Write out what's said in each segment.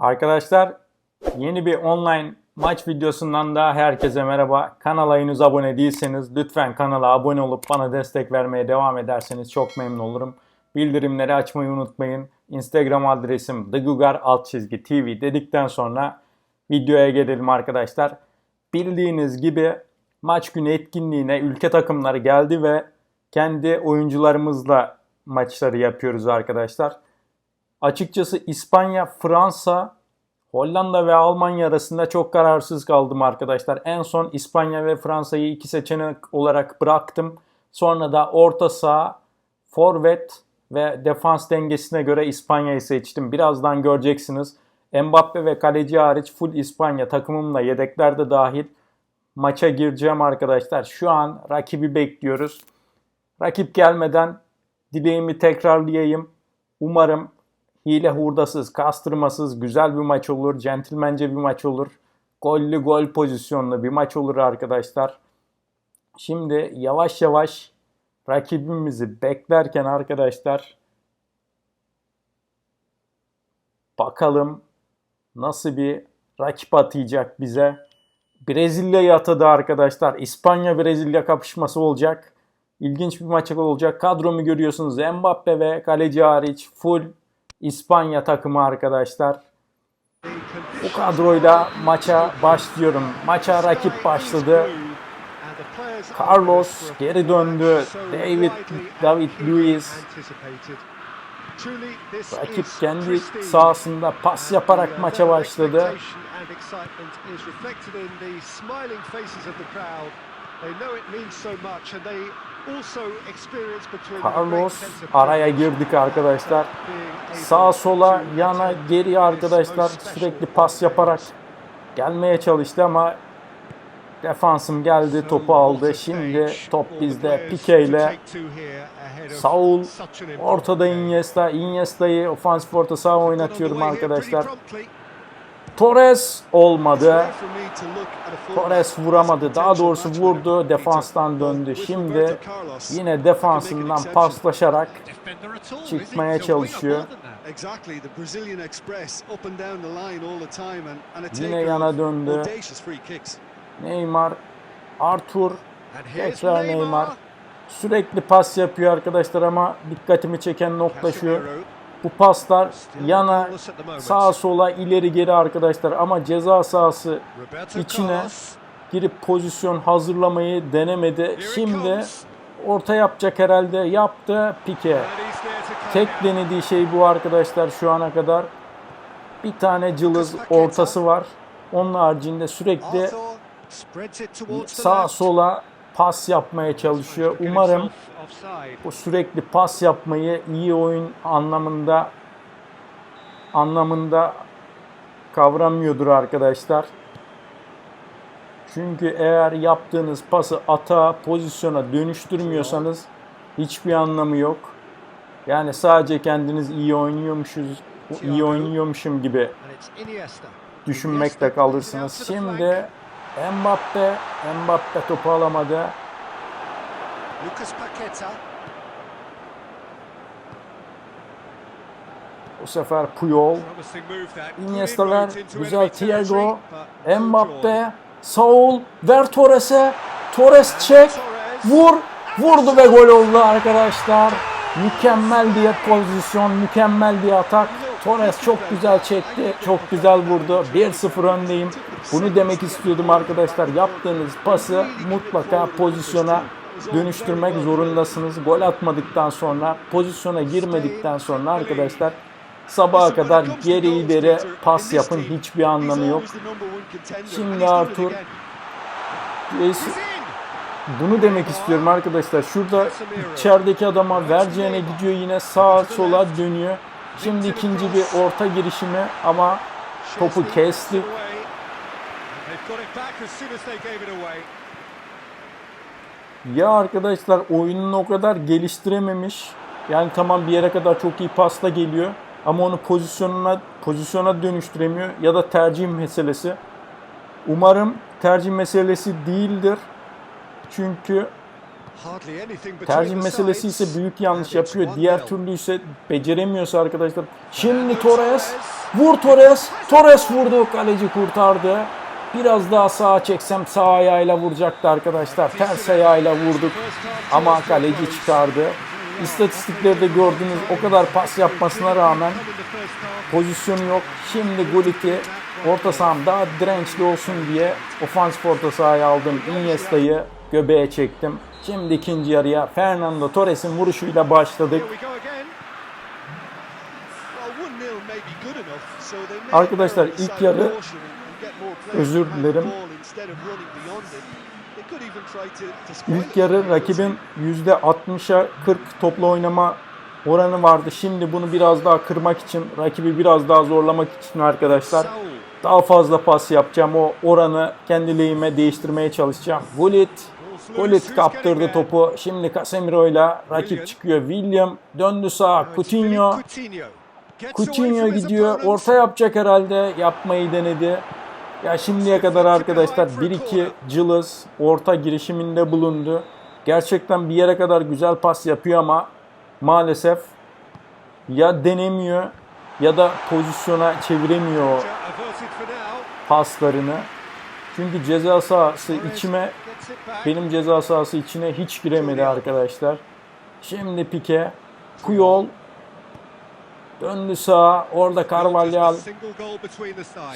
Arkadaşlar yeni bir online maç videosundan daha herkese merhaba. Kanala henüz abone değilseniz lütfen kanala abone olup bana destek vermeye devam ederseniz çok memnun olurum. Bildirimleri açmayı unutmayın. Instagram adresim thegugar alt çizgi tv dedikten sonra videoya gelelim arkadaşlar. Bildiğiniz gibi maç günü etkinliğine ülke takımları geldi ve kendi oyuncularımızla maçları yapıyoruz arkadaşlar. Açıkçası İspanya, Fransa, Hollanda ve Almanya arasında çok kararsız kaldım arkadaşlar. En son İspanya ve Fransa'yı iki seçenek olarak bıraktım. Sonra da orta saha, forvet ve defans dengesine göre İspanya'yı seçtim. Birazdan göreceksiniz. Mbappe ve kaleci hariç full İspanya takımımla yedekler de dahil maça gireceğim arkadaşlar. Şu an rakibi bekliyoruz. Rakip gelmeden dileğimi tekrarlayayım. Umarım hile hurdasız, kastırmasız güzel bir maç olur. Centilmence bir maç olur. Gollü gol pozisyonlu bir maç olur arkadaşlar. Şimdi yavaş yavaş rakibimizi beklerken arkadaşlar bakalım nasıl bir rakip atayacak bize. Brezilya'yı atadı arkadaşlar. İspanya-Brezilya kapışması olacak. İlginç bir maç olacak. Kadromu görüyorsunuz. Mbappe ve kaleci hariç full İspanya takımı arkadaşlar. Bu kadroyla maça başlıyorum. Maça rakip başladı. Carlos geri döndü. David David Luiz rakip kendi sahasında pas yaparak maça başladı. Carlos araya girdik arkadaşlar. Sağa sola yana geri arkadaşlar sürekli pas yaparak gelmeye çalıştı ama defansım geldi topu aldı. Şimdi top bizde Pique ile Saul ortada Iniesta. Iniesta'yı ofansif orta saha oynatıyorum arkadaşlar. Torres olmadı. Torres vuramadı. Daha doğrusu vurdu. Defanstan döndü. Şimdi yine defansından paslaşarak çıkmaya çalışıyor. Yine yana döndü. Neymar, Arthur, tekrar Neymar. Sürekli pas yapıyor arkadaşlar ama dikkatimi çeken nokta şu. Bu paslar yana, sağa sola, ileri geri arkadaşlar ama ceza sahası içine girip pozisyon hazırlamayı denemedi. Şimdi orta yapacak herhalde. Yaptı Pique. Tek denediği şey bu arkadaşlar şu ana kadar. Bir tane cılız ortası var. Onun haricinde sürekli sağa sola pas yapmaya çalışıyor. Umarım bu sürekli pas yapmayı iyi oyun anlamında anlamında kavramıyordur arkadaşlar. Çünkü eğer yaptığınız pası ata pozisyona dönüştürmüyorsanız hiçbir anlamı yok. Yani sadece kendiniz iyi oynuyormuşuz, iyi oynuyormuşum gibi düşünmekte kalırsınız. Şimdi Mbappe, Mbappe topu alamadı. Lucas Paqueta. Bu sefer Puyol, Iniesta'lar, güzel Thiago, Mbappe, Saul, ver Torres'e, Torres çek, vur, vurdu ve gol oldu arkadaşlar. Mükemmel bir pozisyon, mükemmel bir atak. Torres çok güzel çekti, çok güzel vurdu. 1-0 öndeyim. Bunu demek istiyordum arkadaşlar. Yaptığınız pası mutlaka pozisyona dönüştürmek zorundasınız. Gol atmadıktan sonra, pozisyona girmedikten sonra arkadaşlar sabaha kadar geri ileri pas yapın. Hiçbir anlamı yok. Şimdi Arthur bunu demek istiyorum arkadaşlar. Şurada içerideki adama vereceğine gidiyor yine sağa sola dönüyor. Şimdi ikinci bir orta girişimi ama topu kesti. Ya arkadaşlar oyununu o kadar geliştirememiş. Yani tamam bir yere kadar çok iyi pasla geliyor ama onu pozisyonuna pozisyona dönüştüremiyor ya da tercih meselesi. Umarım tercih meselesi değildir. Çünkü Tercih meselesi ise büyük yanlış yapıyor. 1-0. Diğer türlü ise beceremiyorsa arkadaşlar. Şimdi Torres. Vur Torres. Torres vurdu. Kaleci kurtardı. Biraz daha sağa çeksem sağ ayağıyla vuracaktı arkadaşlar. Ters ayağıyla vurduk. Ama kaleci çıkardı. İstatistikleri de gördünüz. O kadar pas yapmasına rağmen pozisyonu yok. Şimdi Gullit'i orta saham daha dirençli olsun diye ofansif orta sahaya aldım. Iniesta'yı göbeğe çektim. Şimdi ikinci yarıya Fernando Torres'in vuruşuyla başladık. Here we go again. Well, 1-0 may be good enough, so they may Arkadaşlar, ilk yarı- özür dilerim. İlk yarı rakibin %60'a 40 toplu oynama oranı vardı. Şimdi bunu biraz daha kırmak için, rakibi biraz daha zorlamak için arkadaşlar daha fazla pas yapacağım. O oranı kendi lehime değiştirmeye çalışacağım. Gullit, Gullit kaptırdı topu. Şimdi Casemiro ile rakip çıkıyor. William döndü sağa. Coutinho. Coutinho. Gidiyor. Orta yapacak herhalde. Yapmayı denedi. Ya şimdiye kadar arkadaşlar 1-2 cılız orta girişiminde bulundu. Gerçekten bir yere kadar güzel pas yapıyor ama maalesef ya denemiyor ya da pozisyona çeviremiyor paslarını. Çünkü ceza sahası içime benim ceza sahası içine hiç giremedi arkadaşlar. Şimdi Pike, Puyol döndü sağa. Orada Carvalhal.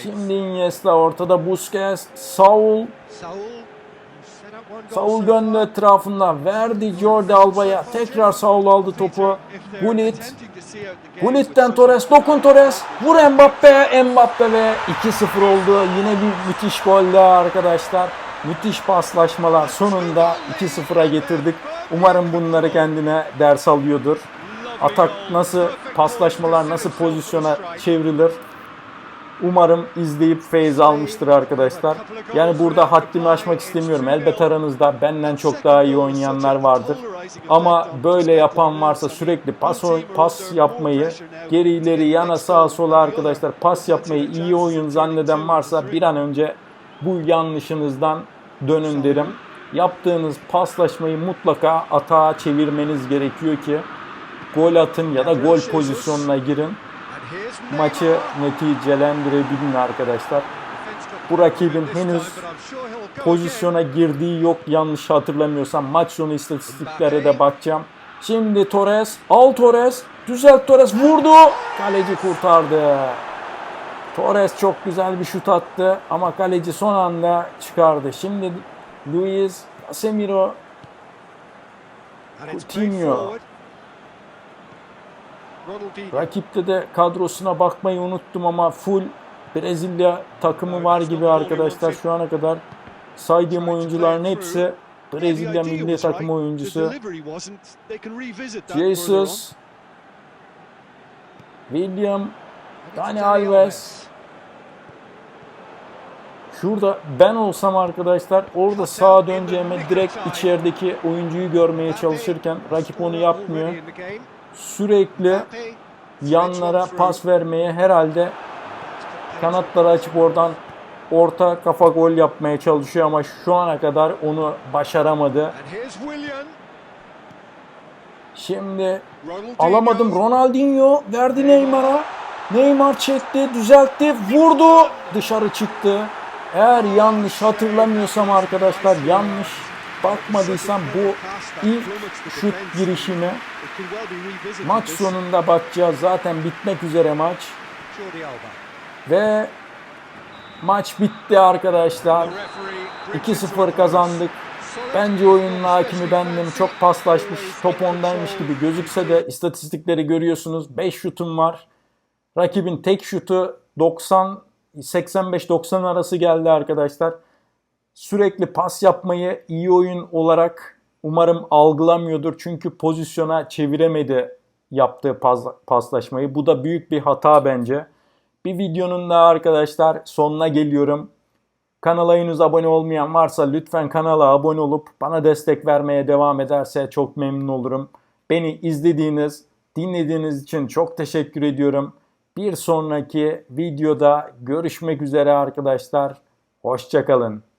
Şimdi Iniesta ortada Busquets, Saul, Saul. döndü far. etrafında verdi Jordi Alba'ya. Tekrar Saul aldı topu. Gullit, Gullit'ten Torres, dokun Torres. Vur Mbappe, Mbappe ve 2-0 oldu. Yine bir müthiş gol daha arkadaşlar. Müthiş paslaşmalar sonunda 2-0'a getirdik. Umarım bunları kendine ders alıyordur. Atak nasıl, paslaşmalar nasıl pozisyona çevrilir. Umarım izleyip feyiz almıştır arkadaşlar. Yani burada haddimi aşmak istemiyorum. Elbet aranızda benden çok daha iyi oynayanlar vardır. Ama böyle yapan varsa sürekli pas pas yapmayı, geri ileri yana sağa sola arkadaşlar pas yapmayı iyi oyun zanneden varsa bir an önce bu yanlışınızdan dönün derim. Yaptığınız paslaşmayı mutlaka atağa çevirmeniz gerekiyor ki gol atın ya da gol pozisyonuna girin. Maçı neticelendirebilin arkadaşlar. Bu rakibin henüz pozisyona girdiği yok yanlış hatırlamıyorsam. Maç sonu istatistiklere de bakacağım. Şimdi Torres, al Torres, düzelt Torres vurdu. Kaleci kurtardı. Torres çok güzel bir şut attı ama kaleci son anda çıkardı. Şimdi Luis Casemiro Coutinho. Rakipte de kadrosuna bakmayı unuttum ama full Brezilya takımı var gibi arkadaşlar. Şu ana kadar saydığım oyuncuların hepsi Brezilya milli takım oyuncusu. Jesus, William, Dani Alves. Şurada ben olsam arkadaşlar orada sağa döneceğime direkt içerideki oyuncuyu görmeye çalışırken rakip onu yapmıyor. Sürekli yanlara pas vermeye herhalde kanatları açıp oradan orta kafa gol yapmaya çalışıyor ama şu ana kadar onu başaramadı. Şimdi alamadım Ronaldinho verdi Neymar'a. Neymar çekti, düzeltti, vurdu, dışarı çıktı. Eğer yanlış hatırlamıyorsam arkadaşlar yanlış bakmadıysam bu ilk şut girişimi maç sonunda bakacağız. Zaten bitmek üzere maç. Ve maç bitti arkadaşlar. 2-0 kazandık. Bence oyunun hakimi bendim. Çok paslaşmış, top ondaymış gibi gözükse de istatistikleri görüyorsunuz. 5 şutum var. Rakibin tek şutu 90 85-90 arası geldi arkadaşlar. Sürekli pas yapmayı iyi oyun olarak umarım algılamıyordur. Çünkü pozisyona çeviremedi yaptığı pas, paslaşmayı. Bu da büyük bir hata bence. Bir videonun daha arkadaşlar sonuna geliyorum. Kanala henüz abone olmayan varsa lütfen kanala abone olup bana destek vermeye devam ederse çok memnun olurum. Beni izlediğiniz, dinlediğiniz için çok teşekkür ediyorum. Bir sonraki videoda görüşmek üzere arkadaşlar. Hoşçakalın.